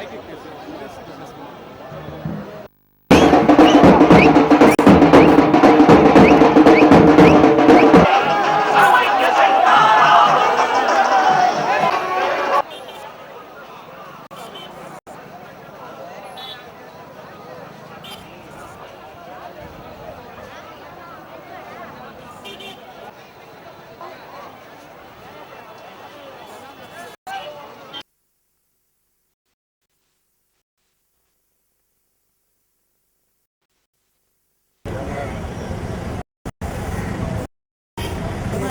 psychic is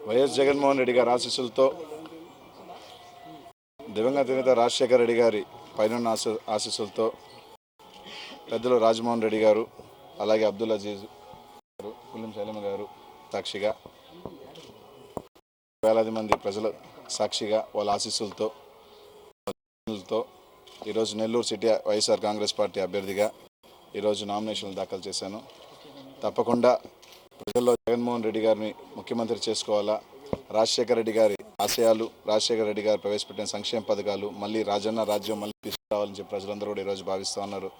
YS Jaganmohan Reddy గారి ఆశీస్సులతో దివంగత నేత రాజశేఖర రెడ్డి గారి పైన ఆశీస్సులతో పెద్దలు రాజమోహన్ రెడ్డి గారు అలాగే అబ్దుల్ అజీజ్ గారు పుల్లం శైలమ్మ గారు సాక్షిగా వేలాది మంది ప్రజల సాక్షిగా వాళ్ళ ఆశీస్సులతో తో ఈరోజు Nellore city YSR Congress party అభ్యర్థిగా ఈరోజు నామినేషన్లు దాఖలు చేశాను. తప్పకుండా ప్రజల్లో జగన్మోహన్ రెడ్డి గారిని ముఖ్యమంత్రి చేసుకోవాలా? రాజశేఖర రెడ్డి గారి ఆశయాలు రాజశేఖర రెడ్డి గారు ప్రవేశపెట్టిన సంక్షేమ పథకాలు మళ్ళీ రాజన్న రాజ్యం మళ్ళీ తీసుకురావాలని చెప్పి ప్రజలందరూ కూడా ఈరోజు భావిస్తూ ఉన్నారు.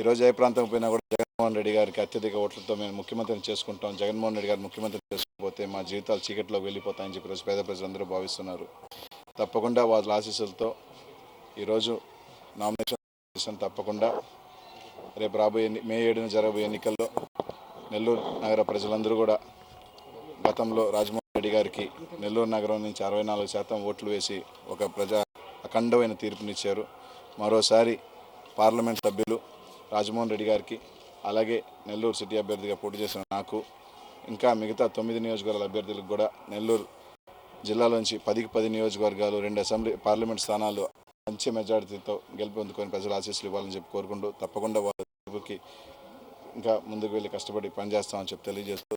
ఈరోజు ఏ ప్రాంతం పోయినా కూడా జగన్మోహన్ రెడ్డి గారికి అత్యధిక ఓట్లతో మేము ముఖ్యమంత్రిని చేసుకుంటాం. జగన్మోహన్ రెడ్డి గారు ముఖ్యమంత్రి చేసుకోకపోతే మా జీవితాలు చీకటిలోకి వెళ్ళిపోతాయని చెప్పి ఈరోజు పేద ప్రజలందరూ భావిస్తున్నారు. తప్పకుండా వాళ్ళ ఆశీస్సులతో ఈరోజు నామినేషన్ తప్పకుండా రేపు రాబోయే మే ఏడున జరగబోయే ఎన్నికల్లో నెల్లూరు నగర ప్రజలందరూ కూడా గతంలో రాజమోహన్ రెడ్డి గారికి నెల్లూరు నగరం నుంచి అరవై నాలుగు శాతం ఓట్లు వేసి ఒక ప్రజా అఖండమైన తీర్పునిచ్చారు. మరోసారి పార్లమెంట్ సభ్యులు రాజమోహన్ రెడ్డి గారికి అలాగే నెల్లూరు సిటీ అభ్యర్థిగా పోటీ చేసిన నాకు ఇంకా మిగతా తొమ్మిది నియోజకవర్గాల అభ్యర్థులకు కూడా నెల్లూరు జిల్లాలోంచి పదికి పది నియోజకవర్గాలు రెండు అసెంబ్లీ పార్లమెంట్ స్థానాలు మంచి మెజారిటీతో గెలుపొందుకొని ప్రజలు ఆశీస్సులు ఇవ్వాలని చెప్పి కోరుకుంటూ తప్పకుండా వాళ్ళకి ఇంకా ముందుకు వెళ్ళి కష్టపడి పనిచేస్తామని చెప్పి తెలియజేస్తూ